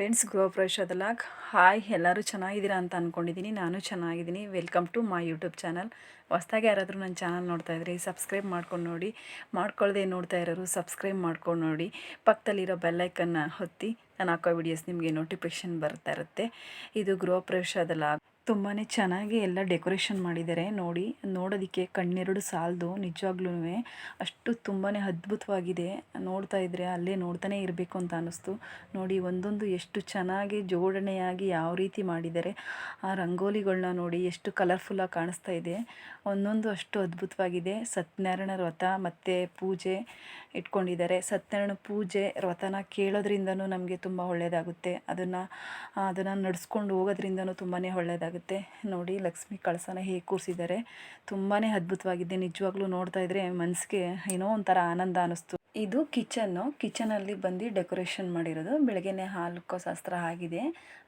Friends ಗೃಹ ಪ್ರವೇಶದಲ್ಲ hi ಎಲ್ಲರೂ ಚೆನ್ನಾಗಿದ್ದೀರಾ ಅಂತ ಅಂದ್ಕೊಂಡಿದ್ದೀನಿ ನಾನು ಚೆನ್ನಾಗಿದ್ದೀನಿ. Welcome to my YouTube channel ಹೊಸ್ದಾಗಿ ಯಾರಾದರೂ ನನ್ನ ಚಾನಲ್ ನೋಡ್ತಾ ಇದ್ರಿ ಸಬ್ಸ್ಕ್ರೈಬ್ ಮಾಡ್ಕೊಂಡು ನೋಡಿ. ಮಾಡ್ಕೊಳ್ಳದೆ ನೋಡ್ತಾ ಇರೋರು ಸಬ್ಸ್ಕ್ರೈಬ್ ಮಾಡ್ಕೊಂಡು ನೋಡಿ. ಪಕ್ಕದಲ್ಲಿರೋ ಬೆಲ್ಲೈಕನ್ನ ಹೊತ್ತಿ ನಾನು ಹಾಕೋ ವಿಡಿಯೋಸ್ ನಿಮಗೆ ನೋಟಿಫಿಕೇಷನ್ ಬರ್ತಾ ಇರುತ್ತೆ. ಇದು ಗೃಹ ಪ್ರವೇಶದಲ್ಲ ತುಂಬಾ ಚೆನ್ನಾಗಿ ಎಲ್ಲ ಡೆಕೋರೇಷನ್ ಮಾಡಿದ್ದಾರೆ. ನೋಡಿ, ನೋಡೋದಕ್ಕೆ ಕಣ್ಣೆರಡು ಸಾಲದು ನಿಜವಾಗ್ಲೂ ಅಷ್ಟು ತುಂಬಾ ಅದ್ಭುತವಾಗಿದೆ. ನೋಡ್ತಾ ಇದ್ದರೆ ಅಲ್ಲೇ ನೋಡ್ತಾನೆ ಇರಬೇಕು ಅಂತ ಅನ್ನಿಸ್ತು. ನೋಡಿ, ಒಂದೊಂದು ಎಷ್ಟು ಚೆನ್ನಾಗಿ ಜೋಡಣೆಯಾಗಿ ಯಾವ ರೀತಿ ಮಾಡಿದ್ದಾರೆ. ಆ ರಂಗೋಲಿಗಳನ್ನ ನೋಡಿ ಎಷ್ಟು ಕಲರ್ಫುಲ್ಲಾಗಿ ಕಾಣಿಸ್ತಾ ಇದೆ. ಒಂದೊಂದು ಅಷ್ಟು ಅದ್ಭುತವಾಗಿದೆ. ಸತ್ಯನಾರಾಯಣ ವ್ರತ ಮತ್ತು ಪೂಜೆ ಇಟ್ಕೊಂಡಿದ್ದಾರೆ. ಸತ್ಯನಾರಾಯಣ ಪೂಜೆ ವ್ರತನ ಕೇಳೋದ್ರಿಂದನೂ ನಮಗೆ ತುಂಬ ಒಳ್ಳೆಯದಾಗುತ್ತೆ ಅದನ್ನು ಅದನ್ನು ನಡೆಸ್ಕೊಂಡು ಹೋಗೋದ್ರಿಂದನೂ ತುಂಬಾ ಒಳ್ಳೆಯದಾಗುತ್ತೆ ನೋಡಿ, ಲಕ್ಷ್ಮಿ ಕಳಸನ ಹೇಗೆ ಕೂರಿಸಿದ್ದಾರೆ. ತುಂಬಾ ಅದ್ಭುತವಾಗಿದೆ. ನಿಜವಾಗ್ಲೂ ನೋಡ್ತಾ ಇದ್ರೆ ಮನಸ್ಸಿಗೆ ಏನೋ ಒಂಥರ ಆನಂದ ಅನ್ನಿಸ್ತು ಇದು ಕಿಚನ್ನು ಕಿಚನಲ್ಲಿ ಬಂದು ಡೆಕೋರೇಷನ್ ಮಾಡಿರೋದು ಬೆಳಗ್ಗೆನೆ ಹಾಲುಕೋ ಶಾಸ್ತ್ರ ಆಗಿದೆ.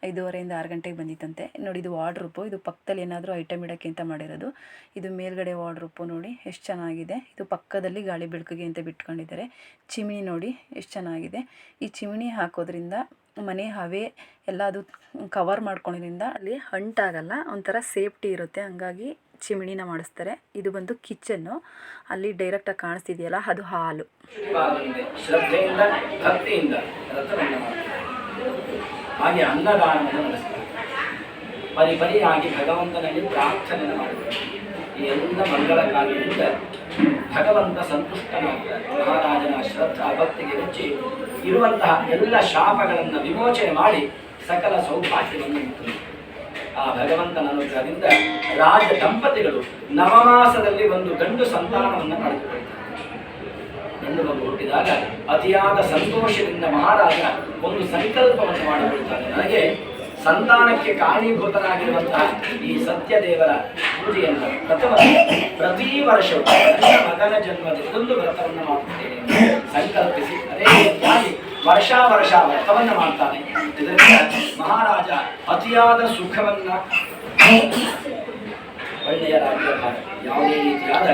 ಐದೂವರೆಯಿಂದ ಆರು ಗಂಟೆಗೆ ಬಂದಿತ್ತಂತೆ. ನೋಡಿ, ಇದು ವಾರ್ಡ್ರೂಪು. ಇದು ಪಕ್ಕದಲ್ಲಿ ಏನಾದರೂ ಐಟಮ್ ಇಡೋಕ್ಕೆ ಅಂತ ಮಾಡಿರೋದು. ಇದು ಮೇಲ್ಗಡೆ ವಾರ್ಡ್ರೂಪು ನೋಡಿ, ಎಷ್ಟು ಚೆನ್ನಾಗಿದೆ. ಇದು ಪಕ್ಕದಲ್ಲಿ ಗಾಳಿ ಬೆಳಕಿಗೆ ಅಂತ ಬಿಟ್ಕೊಂಡಿದ್ದಾರೆ. ಚಿಮಿನಿ ನೋಡಿ, ಎಷ್ಟು ಚೆನ್ನಾಗಿದೆ. ಈ ಚಿಮಿನಿ ಹಾಕೋದ್ರಿಂದ ಮನೆ ಹವೆ ಎಲ್ಲ ಅದು ಕವರ್ ಮಾಡ್ಕೊಳ್ಳೋದ್ರಿಂದ ಅಲ್ಲಿ ಅಂಟಾಗಲ್ಲ ಒಂಥರ ಸೇಫ್ಟಿ ಇರುತ್ತೆ. ಹಂಗಾಗಿ ಚಿಮಿಣಿನ ಮಾಡಿಸ್ತಾರೆ. ಇದು ಬಂದು ಕಿಚನ್ನು ಅಲ್ಲಿ ಡೈರೆಕ್ಟಾಗಿ ಕಾಣಿಸ್ತಿದೆಯಲ್ಲ, ಅದು ಹಾಲು. ಹಾಗೆ ಅನ್ನದಾನವನ್ನು ನಡೆಸ್ತಾರೆ. ಪರಿ ಆಗಿ ಭಗವಂತನಲ್ಲಿ ಪ್ರಾರ್ಥನೆಯನ್ನು ಈ ಎಲ್ಲ ಮಂಗಳ ಕಾರ್ಯದಿಂದ ಭಗವಂತ ಸಂತುಷ್ಟನಾಗ್ತಾನೆ. ಮಹಾರಾಜನ ಶ್ರದ್ಧಾ ಭಕ್ತಿಗೆ ಮೆಚ್ಚಿ ಇರುವಂತಹ ಎಲ್ಲ ಶಾಪಗಳನ್ನು ವಿಮೋಚನೆ ಮಾಡಿ ಸಕಲ ಸೌಭಾಗ್ಯವನ್ನು ನೀಡುತ್ತದೆ ಆ ಭಗವಂತನ ಅನುಗ್ರಹದಿಂದ ರಾಜ ದಂಪತಿಗಳು ನವಮಾಸದಲ್ಲಿ ಒಂದು ಗಂಡು ಸಂತಾನವನ್ನು ಪಡೆದುಕೊಳ್ತಾರೆ. ಗಂಡು ಮಗು ಹುಟ್ಟಿದಾಗ ಅತಿಯಾದ ಸಂತೋಷದಿಂದ ಮಹಾರಾಜ ಒಂದು ಸಂಕಲ್ಪವನ್ನು ಮಾಡಿಕೊಳ್ತಾನೆ. ನನಗೆ ಸಂತಾನಕ್ಕೆ ಕಾರಣೀಭೂತನಾಗಿರುವಂತಹ ಈ ಸತ್ಯದೇವರ ಪೂಜೆಯನ್ನು ವ್ರತವನ್ನು ಪ್ರತಿ ವರ್ಷವೂ ನನ್ನ ಮಗನ ಜನ್ಮದಿಂದೊಂದು ವ್ರತವನ್ನು ಮಾಡುತ್ತೇನೆ ಸಂಕಲ್ಪಿಸಿ, ಅದೇ ರೀತಿಯಾಗಿ ವರ್ಷ ವರ್ಷ ವ್ರತವನ್ನು ಮಾಡ್ತಾನೆ. ಇದರಿಂದ ಮಹಾರಾಜ ಅತಿಯಾದ ಸುಖವನ್ನ ಒಳ್ಳೆಯ ರಾಜ್ಯ ಯಾವುದೇ ರೀತಿಯಾದ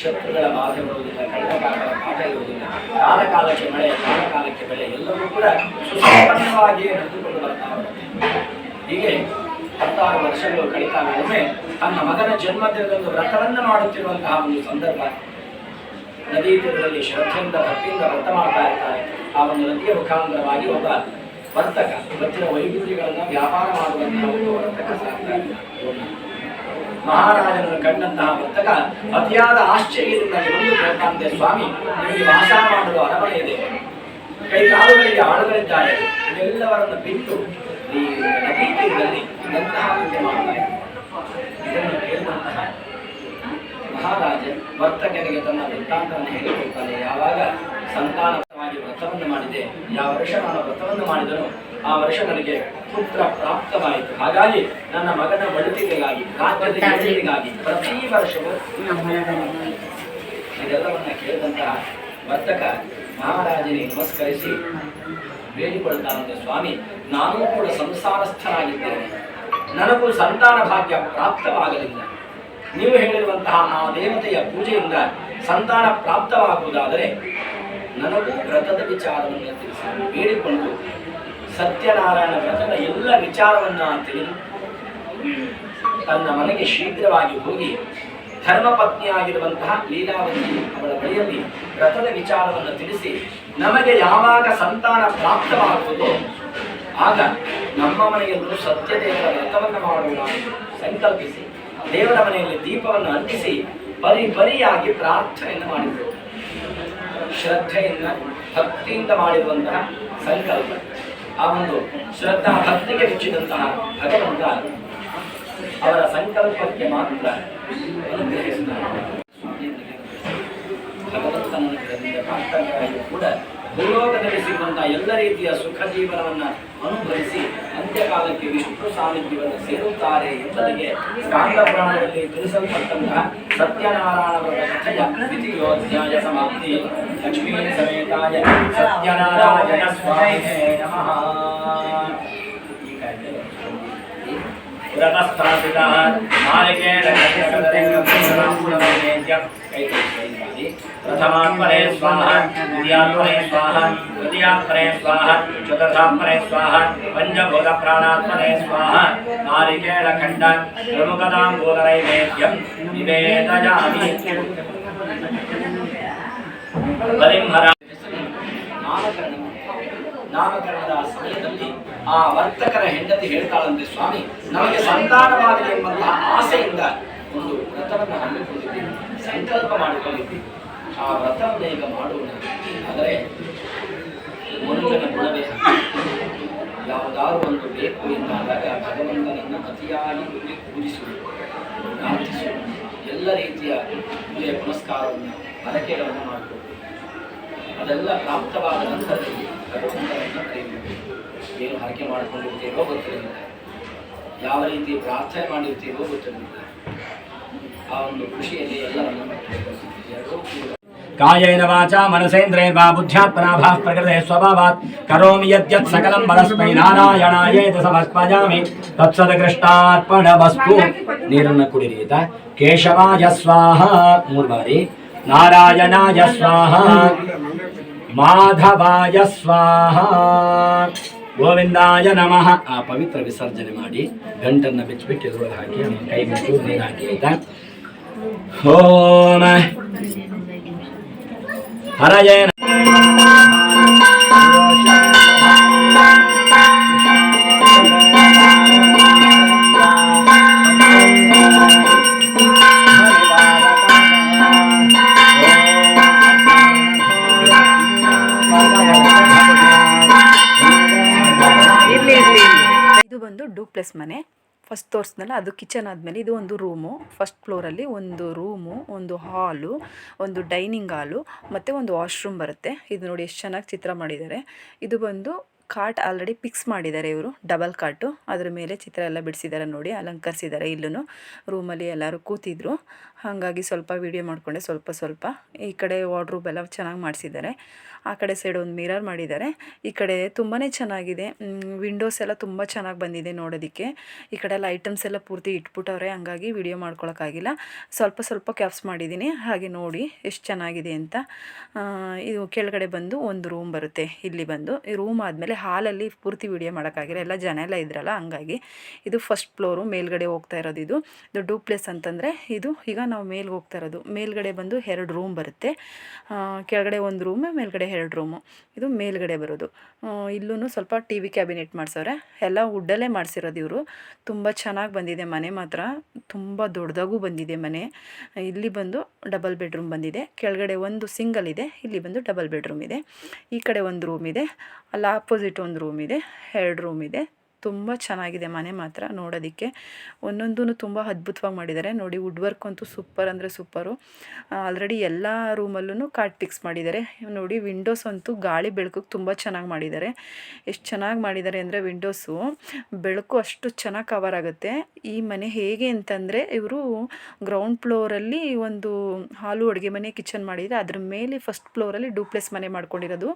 ಶತ್ರುಗಳ ಬಾಧೆ ಬರುವುದಿಲ್ಲ ಕಳ್ಳಕಾರರ ಪಾಠ ಇರುವುದಿಲ್ಲ ಕಾಲ ಕಾಲಕ್ಕೆ ಮಳೆ ಕಾಲ ಕಾಲಕ್ಕೆ ಬೆಳೆ ಎಲ್ಲವೂ ಕೂಡ ಸುಸಂಪನ್ನವಾಗಿಯೇ ನಡೆದುಕೊಂಡು ಬರ್ತಾರೆ ಹೀಗೆ ಹತ್ತಾರು ವರ್ಷಗಳು ಕಳೀತಾ ಒಮ್ಮೆ ತನ್ನ ಮಗನ ಜನ್ಮದಿನದಂದು ವ್ರತವನ್ನು ಮಾಡುತ್ತಿರುವಂತಹ ಒಂದು ಸಂದರ್ಭ. ನದಿ ತೀರದಲ್ಲಿ ಶ್ರದ್ಧೆಯಿಂದ ಭಕ್ತಿಯಿಂದ ವ್ರತ ಮಾಡ್ತಾ ಇರ್ತಾರೆ. ಆ ಒಂದು ನದಿಯ ಮುಖಾಂತರವಾಗಿ ಒಬ್ಬ ವರ್ತಕ, ಇವತ್ತಿನ ವೈವಿಧ್ಯಗಳನ್ನು ವ್ಯಾಪಾರ ಮಾಡುವಂತಹ ಒಂದು ವರ್ತಕ. ಮಹಾರಾಜನನ್ನು ಕಂಡಂತಹ ವರ್ತಕ ಅತಿಯಾದ ಆಶ್ಚರ್ಯದಿಂದ ಒಂದು ಕೇಳ್ತಾನೆ ಸ್ವಾಮಿ. ನಿಮಗೆ ವಾಸ ಮಾಡುವ ಅರಮನೆ ಇದೆ. ಕೈ ಕಾಲುಗಳಿಗೆ ಆಳುಗಳಿದ್ದಾರೆ. ಎಲ್ಲವರನ್ನು ಬಿಟ್ಟು ಈ ನದಿ ತೀರದಲ್ಲಿ ಇದನ್ನು ಕೇಳಿದಂತಹ ಮಹಾರಾಜ ವರ್ತಕನಿಗೆ ತನ್ನ ವೃತ್ತಾಂತವನ್ನು ಹೇಳಿಕೊಡ್ತಾನೆ. ಯಾವಾಗ ಸಂತಾನವಾಗಿ ವ್ರತವನ್ನು ಮಾಡಿದೆ, ಯಾವ ವರ್ಷ ನಾನು ವ್ರತವನ್ನು ಮಾಡಿದನು ಆ ವರ್ಷ ನನಗೆ ಪುತ್ರ ಪ್ರಾಪ್ತವಾಯಿತು. ಹಾಗಾಗಿ ನನ್ನ ಮಗನ ಬಳಕೆಗಾಗಿ ಪ್ರತಿ ವರ್ಷವೂ ಇದೆಲ್ಲವನ್ನ ಕೇಳಿದಂತಹ ವರ್ತಕ ಮಹಾರಾಜನಿಗೆ ನಮಸ್ಕರಿಸಿ ಬೇಡಿಕೊಳ್ತಾನಂತೆ ಸ್ವಾಮಿ, ನಾನು ಕೂಡ ಸಂಸಾರಸ್ಥನಾಗಿದ್ದೇನೆ. ನನಗೂ ಸಂತಾನ ಭಾಗ್ಯ ಪ್ರಾಪ್ತವಾಗಲಿಲ್ಲ. ನೀವು ಹೇಳಿರುವಂತಹ ಆ ದೇವತೆಯ ಪೂಜೆಯಿಂದ ಸಂತಾನ ಪ್ರಾಪ್ತವಾಗುವುದಾದರೆ ನನಗೂ ವ್ರತದ ವಿಚಾರವನ್ನು ತಿಳಿಸಿ. ಬೇಡಿಕೊಂಡು ಸತ್ಯನಾರಾಯಣ ವ್ರತದ ಎಲ್ಲ ವಿಚಾರವನ್ನು ತಿಳಿದು ತನ್ನ ಮನೆಗೆ ಶೀಘ್ರವಾಗಿ ಹೋಗಿ ಧರ್ಮಪತ್ನಿಯಾಗಿರುವಂತಹ ಲೀಲಾವತಿ ಅವಳ ಬಳಿಯಲ್ಲಿ ವ್ರತದ ವಿಚಾರವನ್ನು ತಿಳಿಸಿ, ನಮಗೆ ಯಾವಾಗ ಸಂತಾನ ಪ್ರಾಪ್ತವಾಗುವುದೋ ಆಗ ನಮ್ಮ ಮನೆಯಲ್ಲೂ ಸತ್ಯದೇವರ ವ್ರತವನ್ನು ಮಾಡೋಣ ಸಂಕಲ್ಪಿಸಿ, ದೇವರ ಮನೆಯಲ್ಲಿ ದೀಪವನ್ನು ಅಂಟಿಸಿ, ಬರಿ ಬರಿಯಾಗಿ ಪ್ರಾರ್ಥನೆಯನ್ನು ಮಾಡಿದರು. ಶ್ರದ್ಧೆಯಿಂದ, ಭಕ್ತಿಯಿಂದ ಮಾಡಿರುವಂತಹ ಸಂಕಲ್ಪ. ಆ ಒಂದು ಶ್ರದ್ಧಾ, ಭಕ್ತಿಗೆ ಮೆಚ್ಚಿದಂತಹ ಭಗವಂತ ಅವರ ಸಂಕಲ್ಪಕ್ಕೆ ಮಾತ್ರ ಭಗವಂತನ ಕೂಡ ಭೂಲೋಕದಲ್ಲಿ ಸಿಗುವಂತಹ ಎಲ್ಲ ರೀತಿಯ ಸುಖ ಜೀವನವನ್ನು ಅನುಭವಿಸಿ ಅಂತ್ಯಕಾಲಕ್ಕೆ ವಿಷ್ಣು ಸಾನ್ನಿಧ್ಯವನ್ನು ಸೇರುತ್ತಾರೆ ಎಂಬುದಕ್ಕೆ ಸ್ಕಾಂದ ಪುರಾಣದಲ್ಲಿ ತಿಳಿಸಲ್ಪಟ್ಟಂತಹ ಸತ್ಯನಾರಾಯಣ ಕಥೆಯ ದ್ವಿತೀಯೋಧ್ಯಾಯ ಸಮಾಪ್ತಿ ಲಕ್ಷ್ಮೀ ಸಮೇತಾಯ ಸತ್ಯನಾರಾಯಣ ಸ್ವಾಮಿ ನಮಃ ವ್ರತಸ್ಥಾಪಿತಃ ಮಾಲಿಕೇನ ಪ್ರಥಮಾತ್ಮನೆ ಸ್ವಾಹ ದ್ವಿತೀಯಾತ್ಮನೆ ಸ್ವಾಹ तृतीयात्मने स्वाहा चतुर्थात्मने स्वाहा पञ्चभूतप्राणात्मने स्वाहा नारिकेलखण्ड प्रमुखताम्बूलनैवेद्यं निवेदयामि ಬಲಿಂಹರ ನಾಮಕರಣ ನಾಮಕರಣದ ಸಮಯದಲ್ಲಿ ಆ ವರ್ತಕರ ಹೆಂಡತಿ ಹೇಳ್ತಾಳಂತೆ ಸ್ವಾಮಿ ನಮಗೆ ಸಂತಾನವಾಗಲಿ ಎಂಬಂತಹ ಆಸೆಯಿಂದ ಒಂದು ವ್ರತವನ್ನು ಹಮ್ಮಿಕೊಂಡಿದ್ದೀವಿ ಸಂಕಲ್ಪ ಮಾಡಿಕೊಂಡಿದ್ದೀವಿ ಆ ವ್ರತವನ್ನು ಈಗ ಮಾಡೋಣ. ಆದರೆ ಮನುಷ್ಯನ ಗುಣವೇ. ಯಾವುದಾದ್ರು ಒಂದು ಬೇಕು ಎಂದಾದಾಗ ಭಗವಂತನನ್ನು ಅತಿಯಾಗಿ ಪೂಜಿಸುವುದು ಪ್ರಾರ್ಥಿಸುವುದು ಎಲ್ಲ ರೀತಿಯ ಪೂಜೆ ಪುನಸ್ಕಾರವನ್ನು ಹರಕೆಗಳನ್ನು ಮಾಡಿಕೊಡುವುದು ಅದೆಲ್ಲ ಪ್ರಾಪ್ತವಾದ ನಂತರದಲ್ಲಿ ಭಗವಂತನನ್ನು ಕರೆಯಬೇಕು ಏನು ಹರಕೆ ಮಾಡಿಕೊಂಡಿರ್ತೀರೋ ಗೊತ್ತಿರಲಿಲ್ಲ. ಯಾವ ರೀತಿ ಪ್ರಾರ್ಥನೆ ಮಾಡಿರ್ತೀರೋ ಗೊತ್ತಿರಲಿಲ್ಲ. ಆ ಒಂದು ಖುಷಿಯಲ್ಲಿ ಎಲ್ಲರನ್ನು ಎರಡೂ కాయేన వాచా మనసేంద్రైర్వా బుద్ధ్యాత్మనాభాః ప్రకృతే స్వభావాత్ కరోమి యద్యత్ సకలం పరస్మై నారాయణాయేత సమర్పయామి తత్సదకృష్టార్పణవస్తు ನೀರನ್ನು ಕುಡಿರೀತ ಕೇಶವಾಯ ಸ್ವಾಹ ಮೂರು ಬಾರಿ ನಾರಾಯಣಾಯ ಸ್ವಾಹ ಮಾಧವಾಯ ಸ್ವಾಹ ಗೋವಿಂದಾಯ ನಮಃ ಆ ಪವಿತ್ರ ವಿಸರ್ಜನೆ ಮಾಡಿ ಗಂಟನ್ನು ಬಿಚ್ಚಿಬಿಟ್ಟು ಎದುರೊಳಗೆ ಹಾಕಿ ಕೈ ಬಿಟ್ಟು ನೀರು ಹಾಕಿ ಆಯ್ತಾ ಓಂ ಹರಯೇ ಇಲ್ಲಿ ಇಲ್ಲಿ ಇದು ಬಂದು ಡೂಪ್ಲೆಸ್ ಮನೆ ಫಸ್ಟ್ ತೋರಿಸ್ನಲ್ಲ ಅದು ಕಿಚನ್ ಆದಮೇಲೆ ಇದು ಒಂದು ರೂಮು. ಫಸ್ಟ್ ಫ್ಲೋರಲ್ಲಿ ಒಂದು ರೂಮು, ಒಂದು ಹಾಲು, ಒಂದು ಡೈನಿಂಗ್ ಹಾಲು, ಮತ್ತು ಒಂದು ವಾಶ್ರೂಮ್ ಬರುತ್ತೆ. ಇದು ನೋಡಿ ಎಷ್ಟು ಚೆನ್ನಾಗಿ ಚಿತ್ರ ಮಾಡಿದ್ದಾರೆ. ಇದು ಬಂದು ಕಾಟ್ ಆಲ್ರೆಡಿ ಫಿಕ್ಸ್ ಮಾಡಿದ್ದಾರೆ ಇವರು, ಡಬಲ್ ಕಾಟು. ಅದ್ರ ಮೇಲೆ ಚಿತ್ರ ಎಲ್ಲ ಬಿಡಿಸಿದ್ದಾರೆ ನೋಡಿ, ಅಲಂಕರಿಸಿದ್ದಾರೆ ಇಲ್ಲೂ ರೂಮಲ್ಲಿ ಎಲ್ಲರೂ ಕೂತಿದ್ರು. ಹಾಗಾಗಿ ಸ್ವಲ್ಪ ವೀಡಿಯೋ ಮಾಡಿಕೊಂಡೆ ಸ್ವಲ್ಪ ಸ್ವಲ್ಪ. ಈ ಕಡೆ ವಾರ್ಡ್ರೂಬ್ ಎಲ್ಲ ಚೆನ್ನಾಗಿ ಮಾಡಿಸಿದ್ದಾರೆ. ಆ ಕಡೆ ಸೈಡ್ ಒಂದು ಮಿರರ್ ಮಾಡಿದ್ದಾರೆ. ಈ ಕಡೆ ತುಂಬಾ ಚೆನ್ನಾಗಿದೆ. ವಿಂಡೋಸ್ ಎಲ್ಲ ತುಂಬ ಚೆನ್ನಾಗಿ ಬಂದಿದೆ ನೋಡೋದಕ್ಕೆ. ಈ ಕಡೆ ಎಲ್ಲ ಐಟಮ್ಸ್ ಎಲ್ಲ ಪೂರ್ತಿ ಇಟ್ಬಿಟ್ಟವ್ರೆ, ಹಂಗಾಗಿ ವಿಡಿಯೋ ಮಾಡ್ಕೊಳಕ್ಕಾಗಿಲ್ಲ. ಸ್ವಲ್ಪ ಸ್ವಲ್ಪ ಕ್ಯಾಪ್ಸ್ ಮಾಡಿದ್ದೀನಿ. ಹಾಗೆ ನೋಡಿ ಎಷ್ಟು ಚೆನ್ನಾಗಿದೆ ಅಂತ. ಇದು ಕೆಳಗಡೆ ಬಂದು ಒಂದು ರೂಮ್ ಬರುತ್ತೆ. ಇಲ್ಲಿ ಬಂದು. ಈ ರೂಮ್ ಆದಮೇಲೆ ಹಾಲಲ್ಲಿ ಪೂರ್ತಿ ವಿಡಿಯೋ ಮಾಡೋಕ್ಕಾಗಿಲ್ಲ. ಎಲ್ಲ ಜನ ಎಲ್ಲ ಇದ್ರಲ್ಲ, ಹಂಗಾಗಿ. ಇದು ಫಸ್ಟ್ ಫ್ಲೋರು ಮೇಲ್ಗಡೆ ಹೋಗ್ತಾ ಇರೋದು ಇದು. ಇದು ಡೂಪ್ಲೆಸ್ ಅಂತಂದರೆ ಇದು ಈಗ ನಾವು ಮೇಲ್ಗೆ ಹೋಗ್ತಾ ಇರೋದು. ಮೇಲ್ಗಡೆ ಬಂದು ಎರಡು ರೂಮ್ ಬರುತ್ತೆ. ಕೆಳಗಡೆ ಒಂದು ರೂಮ್ ಮೇಲ್ಗಡೆ ಎರಡು ರೂಮು ಇದು ಮೇಲ್ಗಡೆ ಬರೋದು. ಇಲ್ಲೂ ಸ್ವಲ್ಪ ಟಿ ವಿ ಕ್ಯಾಬಿನೆಟ್ ಮಾಡ್ಸವ್ರೆ. ಎಲ್ಲ ವುಡ್ಡಲ್ಲೇ ಮಾಡಿಸಿರೋದು ಇವರು. ತುಂಬ ಚೆನ್ನಾಗಿ ಬಂದಿದೆ ಮನೆ ಮಾತ್ರ. ತುಂಬ ದೊಡ್ಡದಾಗೂ ಬಂದಿದೆ ಮನೆ. ಇಲ್ಲಿ ಬಂದು ಡಬಲ್ ಬೆಡ್ರೂಮ್ ಬಂದಿದೆ. ಕೆಳಗಡೆ ಒಂದು ಸಿಂಗಲ್ ಇದೆ. ಇಲ್ಲಿ ಬಂದು ಡಬಲ್ ಬೆಡ್ರೂಮ್ ಇದೆ. ಈ ಕಡೆ ಒಂದು ರೂಮ್ ಇದೆ. ಅಲ್ಲಿ ಆಪೋಸಿಟ್ ಒಂದು ರೂಮ್ ಇದೆ. ಎರಡು ರೂಮ್ ಇದೆ. ತುಂಬ ಚೆನ್ನಾಗಿದೆ ಮನೆ ಮಾತ್ರ ನೋಡೋದಕ್ಕೆ. ಒಂದೊಂದೂ ತುಂಬ ಅದ್ಭುತವಾಗಿ ಮಾಡಿದ್ದಾರೆ. ನೋಡಿ ವುಡ್ ವರ್ಕ್ ಅಂತೂ ಸೂಪರ್ ಅಂದರೆ ಸೂಪರು ಆಲ್ರೆಡಿ ಎಲ್ಲ ರೂಮಲ್ಲೂ ಕಾರ್ಡ್ ಫಿಕ್ಸ್ ಮಾಡಿದ್ದಾರೆ. ನೋಡಿ ವಿಂಡೋಸ್ ಅಂತೂ ಗಾಳಿ ಬೆಳಕಿಗೆ ತುಂಬ ಚೆನ್ನಾಗಿ ಮಾಡಿದ್ದಾರೆ. ಎಷ್ಟು ಚೆನ್ನಾಗಿ ಮಾಡಿದ್ದಾರೆ ಅಂದರೆ ವಿಂಡೋಸು ಬೆಳಕು ಅಷ್ಟು ಚೆನ್ನಾಗಿ ಕವರ್ ಆಗುತ್ತೆ. ಈ ಮನೆ ಹೇಗೆ ಅಂತಂದರೆ, ಇವರು ಗ್ರೌಂಡ್ ಫ್ಲೋರಲ್ಲಿ ಒಂದು ಹಾಲು ಅಡುಗೆ ಮನೆ ಕಿಚನ್ ಮಾಡಿದರೆ, ಅದ್ರ ಮೇಲೆ ಫಸ್ಟ್ ಫ್ಲೋರಲ್ಲಿ ಡೂಪ್ಲೆಸ್ ಮನೆ ಮಾಡ್ಕೊಂಡಿರೋದು.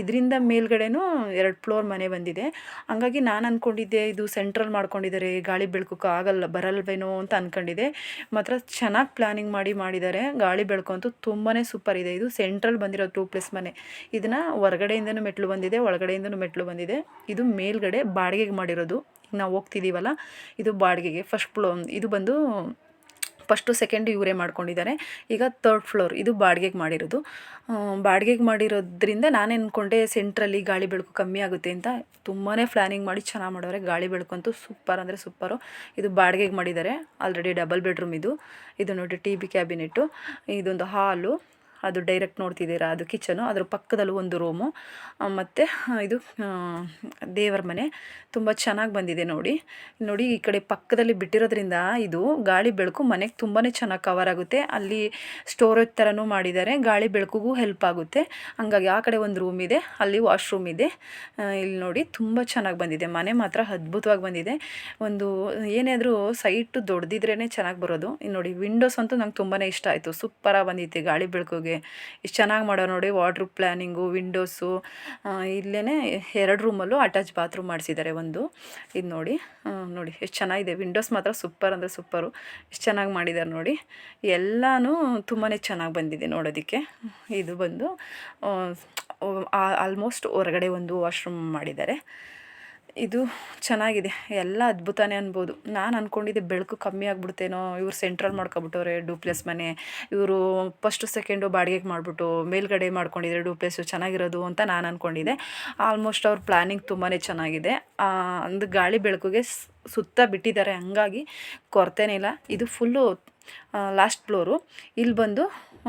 ಇದರಿಂದ ಮೇಲ್ಗಡೆನೂ ಎರಡು ಫ್ಲೋರ್ ಮನೆ ಬಂದಿದೆ. ಹಂಗಾಗಿ ನಾನು ಅಂದ್ಕೊಂಡಿದ್ದೆ ಇದು ಸೆಂಟ್ರಲ್ ಮಾಡ್ಕೊಂಡಿದ್ದಾರೆ, ಗಾಳಿ ಬೆಳಕಕ್ಕೆ ಆಗಲ್ಲ, ಬರಲ್ವೇನೋ ಅಂತ ಅಂದ್ಕೊಂಡಿದ್ದೆ ಮಾತ್ರ ಚೆನ್ನಾಗಿ ಪ್ಲ್ಯಾನಿಂಗ್ ಮಾಡಿ ಮಾಡಿದ್ದಾರೆ, ಗಾಳಿ ಬೆಳಕು ಅಂತೂ ತುಂಬಾ ಸೂಪರ್ ಇದೆ. ಇದು ಸೆಂಟ್ರಲ್ ಬಂದಿರೋ ಟೂ ಪ್ಲಸ್ ಮನೆ. ಇದನ್ನು ಹೊರಗಡೆಯಿಂದನೂ ಮೆಟ್ಲು ಬಂದಿದೆ, ಒಳಗಡೆಯಿಂದನೂ ಮೆಟ್ಲು ಬಂದಿದೆ. ಇದು ಮೇಲ್ಗಡೆ ಬಾಡಿಗೆಗೆ ಮಾಡಿರೋದು. ನಾವು ಹೋಗ್ತಿದ್ದೀವಲ್ಲ ಇದು ಬಾಡಿಗೆಗೆ ಫಸ್ಟ್ ಫ್ಲೋ ಇದು ಬಂದು ಫಸ್ಟು ಸೆಕೆಂಡು ಇವರೇ ಮಾಡ್ಕೊಂಡಿದ್ದಾರೆ ಈಗ ತರ್ಡ್ ಫ್ಲೋರ್, ಇದು ಬಾಡಿಗೆಗೆ ಮಾಡಿರೋದು. ಬಾಡಿಗೆಗೆ ಮಾಡಿರೋದ್ರಿಂದ ನಾನು ಅಂದ್ಕೊಂಡೆ ಸೆಂಟ್ರಲ್ಲಿ ಗಾಳಿ ಬೆಳಕು ಕಮ್ಮಿ ಆಗುತ್ತೆ ಅಂತ ತುಂಬಾ ಪ್ಲ್ಯಾನಿಂಗ್ ಮಾಡಿ ಚೆನ್ನಾಗಿ ಮಾಡೋರೆ. ಗಾಳಿ ಬೆಳಕು ಅಂತೂ ಸೂಪರ್ ಅಂದರೆ ಸೂಪರು. ಇದು ಬಾಡಿಗೆಗೆ ಮಾಡಿದ್ದಾರೆ. ಆಲ್ರೆಡಿ ಡಬಲ್ ಬೆಡ್ರೂಮ್ ಇದು. ಇದು ನೋಡಿ ಟಿ ಬಿ ಕ್ಯಾಬಿನೆಟ್ಟು. ಇದೊಂದು ಹಾಲು. ಅದು ಡೈರೆಕ್ಟ್ ನೋಡ್ತಿದ್ದೀರಾ? ಅದು ಕಿಚನು ಅದ್ರ ಪಕ್ಕದಲ್ಲೂ ಒಂದು ರೂಮು ಮತ್ತು ಇದು ದೇವರ ಮನೆ. ತುಂಬ ಚೆನ್ನಾಗಿ ಬಂದಿದೆ ನೋಡಿ. ನೋಡಿ, ಈ ಕಡೆ ಪಕ್ಕದಲ್ಲಿ ಬಿಟ್ಟಿರೋದ್ರಿಂದ ಇದು ಗಾಳಿ ಬೆಳಕು ಮನೆಗೆ ತುಂಬಾ ಚೆನ್ನಾಗಿ ಕವರ್ ಆಗುತ್ತೆ. ಅಲ್ಲಿ ಸ್ಟೋರೇಜ್ ಥರನೂ ಮಾಡಿದ್ದಾರೆ. ಗಾಳಿ ಬೆಳಕಿಗೂ ಹೆಲ್ಪ್ ಆಗುತ್ತೆ. ಹಂಗಾಗಿ ಆ ಕಡೆ ಒಂದು ರೂಮ್ ಇದೆ, ಅಲ್ಲಿ ವಾಶ್ರೂಮ್ ಇದೆ. ಇಲ್ಲಿ ನೋಡಿ ತುಂಬ ಚೆನ್ನಾಗಿ ಬಂದಿದೆ. ಮನೆ ಮಾತ್ರ ಅದ್ಭುತವಾಗಿ ಬಂದಿದೆ. ಒಂದು, ಏನಾದರೂ ಸೈಟು ದೊಡ್ಡದಿದ್ರೇ ಚೆನ್ನಾಗಿ ಬರೋದು. ಇನ್ನು ನೋಡಿ ವಿಂಡೋಸ್ ಅಂತೂ ನಂಗೆ ತುಂಬಾ ಇಷ್ಟ ಆಯಿತು. ಸೂಪರಾಗಿ ಬಂದಿತ್ತು ಗಾಳಿ ಬೆಳಕಿಗೆ. ಎಷ್ಟು ಚೆನ್ನಾಗಿ ಮಾಡೋ ನೋಡಿ ವಾಟ್ರ್ ಪ್ಲ್ಯಾನಿಂಗು ವಿಂಡೋಸು ಇಲ್ಲೇ ಎರಡು ರೂಮಲ್ಲೂ ಅಟ್ಯಾಚ್ ಬಾತ್ರೂಮ್ ಮಾಡಿಸಿದ್ದಾರೆ ಒಂದು. ಇದು ನೋಡಿ ನೋಡಿ ಎಷ್ಟು ಚೆನ್ನಾಗಿದೆ. ವಿಂಡೋಸ್ ಮಾತ್ರ ಸೂಪರ್ ಅಂದರೆ ಸೂಪರು ಎಷ್ಟು ಚೆನ್ನಾಗಿ ಮಾಡಿದ್ದಾರೆ ನೋಡಿ. ಎಲ್ಲನೂ ತುಂಬಾ ಚೆನ್ನಾಗಿ ಬಂದಿದೆ ನೋಡೋದಕ್ಕೆ. ಇದು ಬಂದು ಆಲ್ಮೋಸ್ಟ್ ಹೊರಗಡೆ ಒಂದು ವಾಶ್ರೂಮ್ ಮಾಡಿದ್ದಾರೆ. ಇದು ಚೆನ್ನಾಗಿದೆ, ಎಲ್ಲ ಅದ್ಭುತವೇ ಅನ್ಬೋದು. ನಾನು ಅಂದ್ಕೊಂಡಿದ್ದೆ ಬೆಳಕು ಕಮ್ಮಿ ಆಗ್ಬಿಡ್ತೇನೋ, ಇವ್ರು ಸೆಂಟ್ರಲ್ ಮಾಡ್ಕೊಬಿಟ್ಟವ್ರೆ ಡೂಪ್ಲೆಸ್ ಮನೆ. ಇವರು ಫಸ್ಟು ಸೆಕೆಂಡು ಬಾಡಿಗೆಗೆ ಮಾಡಿಬಿಟ್ಟು ಮೇಲ್ಗಡೆ ಮಾಡ್ಕೊಂಡಿದ್ದಾರೆ ಡೂಪ್ಲೆಸ್ಸು ಚೆನ್ನಾಗಿರೋದು ಅಂತ ನಾನು ಅಂದ್ಕೊಂಡಿದ್ದೆ ಆಲ್ಮೋಸ್ಟ್ ಅವ್ರ ಪ್ಲ್ಯಾನಿಂಗ್ ತುಂಬಾ ಚೆನ್ನಾಗಿದೆ. ಒಂದು ಗಾಳಿ ಬೆಳಕಿಗೆ ಸುತ್ತ ಬಿಟ್ಟಿದ್ದಾರೆ. ಹಂಗಾಗಿ ಕೊರತೆನೇ ಇಲ್ಲ. ಇದು ಫುಲ್ಲು ಲಾಸ್ಟ್ ಫ್ಲೋರು ಇಲ್ಲಿ ಬಂದು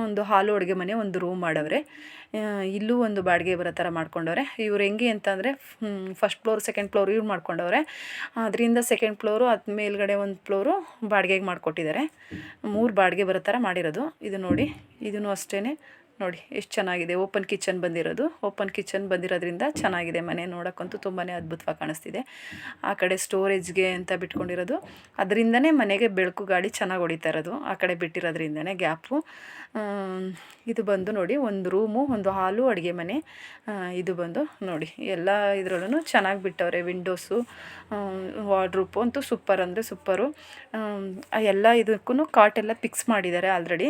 ಒಂದು ಹಾಲು ಅಡುಗೆ ಮನೆ, ಒಂದು ರೂಮ್ ಮಾಡವ್ರೆ. ಇಲ್ಲೂ ಒಂದು ಬಾಡಿಗೆ ಬರೋ ಥರ ಮಾಡ್ಕೊಂಡವ್ರೆ. ಇವ್ರು ಹೆಂಗೆ ಅಂತಂದರೆ ಫಸ್ಟ್ ಫ್ಲೋರ್ ಸೆಕೆಂಡ್ ಫ್ಲೋರ್ ಇವ್ರು ಮಾಡ್ಕೊಂಡವ್ರೆ. ಅದರಿಂದ ಸೆಕೆಂಡ್ ಫ್ಲೋರು ಅದು ಮೇಲ್ಗಡೆ ಒಂದು ಫ್ಲೋರು ಬಾಡಿಗೆಗೆ ಮಾಡಿಕೊಟ್ಟಿದ್ದಾರೆ. ಮೂರು ಬಾಡಿಗೆ ಬರೋ ಥರ ಮಾಡಿರೋದು. ಇದು ನೋಡಿ ಇದೂ ಅಷ್ಟೇ ನೋಡಿ, ಎಷ್ಟು ಚೆನ್ನಾಗಿದೆ. ಓಪನ್ ಕಿಚನ್ ಬಂದಿರೋದು. ಓಪನ್ ಕಿಚನ್ ಬಂದಿರೋದ್ರಿಂದ ಚೆನ್ನಾಗಿದೆ ಮನೆ. ನೋಡೋಕ್ಕಂತೂ ತುಂಬಾ ಅದ್ಭುತವಾಗಿ ಕಾಣಿಸ್ತಿದೆ. ಆ ಕಡೆ ಸ್ಟೋರೇಜ್ಗೆ ಅಂತ ಬಿಟ್ಕೊಂಡಿರೋದು. ಅದರಿಂದನೇ ಮನೆಗೆ ಬೆಳಕು ಗಾಳಿ ಚೆನ್ನಾಗಿ ಹೊಡಿತಾ ಇರೋದು. ಆ ಕಡೆ ಬಿಟ್ಟಿರೋದ್ರಿಂದನೇ ಗ್ಯಾಪು ಇದು ಬಂದು ನೋಡಿ, ಒಂದು ರೂಮು, ಒಂದು ಹಾಲು, ಅಡುಗೆ ಮನೆ ಇದು ಬಂದು ನೋಡಿ. ಎಲ್ಲ ಇದರಲ್ಲೂ ಚೆನ್ನಾಗಿ ಬಿಟ್ಟವ್ರೆ, ವಿಂಡೋಸು ವಾರ್ಡ್ರೂಪು ಅಂತೂ ಸೂಪರ್ ಅಂದರೆ ಸೂಪರು. ಎಲ್ಲ ಇದಕ್ಕೂ ಕಾಟ್ ಎಲ್ಲ ಫಿಕ್ಸ್ ಮಾಡಿದ್ದಾರೆ ಆಲ್ರೆಡಿ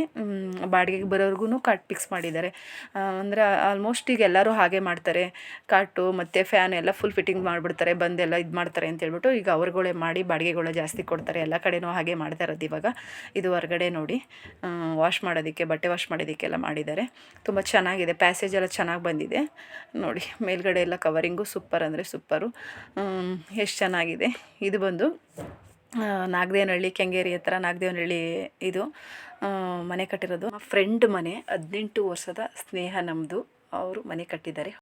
ಬಾಡಿಗೆಗೆ ಬರೋರ್ಗು ಕಾಟ್ ಫಿಕ್ಸ್ ಮಾಡಿದ್ದಾರೆ. ಅಂದರೆ ಆಲ್ಮೋಸ್ಟ್ ಈಗ ಎಲ್ಲರೂ ಹಾಗೆ ಮಾಡ್ತಾರೆ. ಕಾಟು ಮತ್ತು ಫ್ಯಾನ್ ಎಲ್ಲ ಫುಲ್ ಫಿಟ್ಟಿಂಗ್ ಮಾಡಿಬಿಡ್ತಾರೆ, ಬಂದೆಲ್ಲ ಇದು ಮಾಡ್ತಾರೆ ಅಂತ ಹೇಳ್ಬಿಟ್ಟು ಈಗ ಅವ್ರುಗಳೇ ಮಾಡಿ ಬಾಡಿಗೆಗಳೇ ಜಾಸ್ತಿ ಕೊಡ್ತಾರೆ. ಎಲ್ಲ ಕಡೆನೂ ಹಾಗೆ ಮಾಡ್ತಾ ಇರೋದು ಇವಾಗ. ಇದು ಹೊರಗಡೆ ನೋಡಿ. ವಾಶ್ ಮಾಡೋದಕ್ಕೆ ಬಟ್ಟೆ ವಾಶ್ ಮಾಡಿದ್ದಕ್ಕೆಲ್ಲ ಮಾಡಿದ್ದಾರೆ. ತುಂಬ ಚೆನ್ನಾಗಿದೆ. ಪ್ಯಾಸೇಜ್ ಎಲ್ಲ ಚೆನ್ನಾಗಿ ಬಂದಿದೆ. ನೋಡಿ, ಮೇಲ್ಗಡೆ ಎಲ್ಲ ಕವರಿಂಗು ಸೂಪರ್ ಅಂದರೆ ಸೂಪರು ಎಷ್ಟು ಚೆನ್ನಾಗಿದೆ. ಇದು ಬಂದು ನಾಗದೇವನಹಳ್ಳಿ ಕೆಂಗೇರಿ ಹತ್ರ, ನಾಗದೇವನಹಳ್ಳಿ ಇದು ಮನೆ ಕಟ್ಟಿರೋದು. ಫ್ರೆಂಡ್ ಮನೆ ಹದಿನೆಂಟು ವರ್ಷದ ಸ್ನೇಹ ನಮ್ಮದು ಅವರು ಮನೆ ಕಟ್ಟಿದ್ದಾರೆ.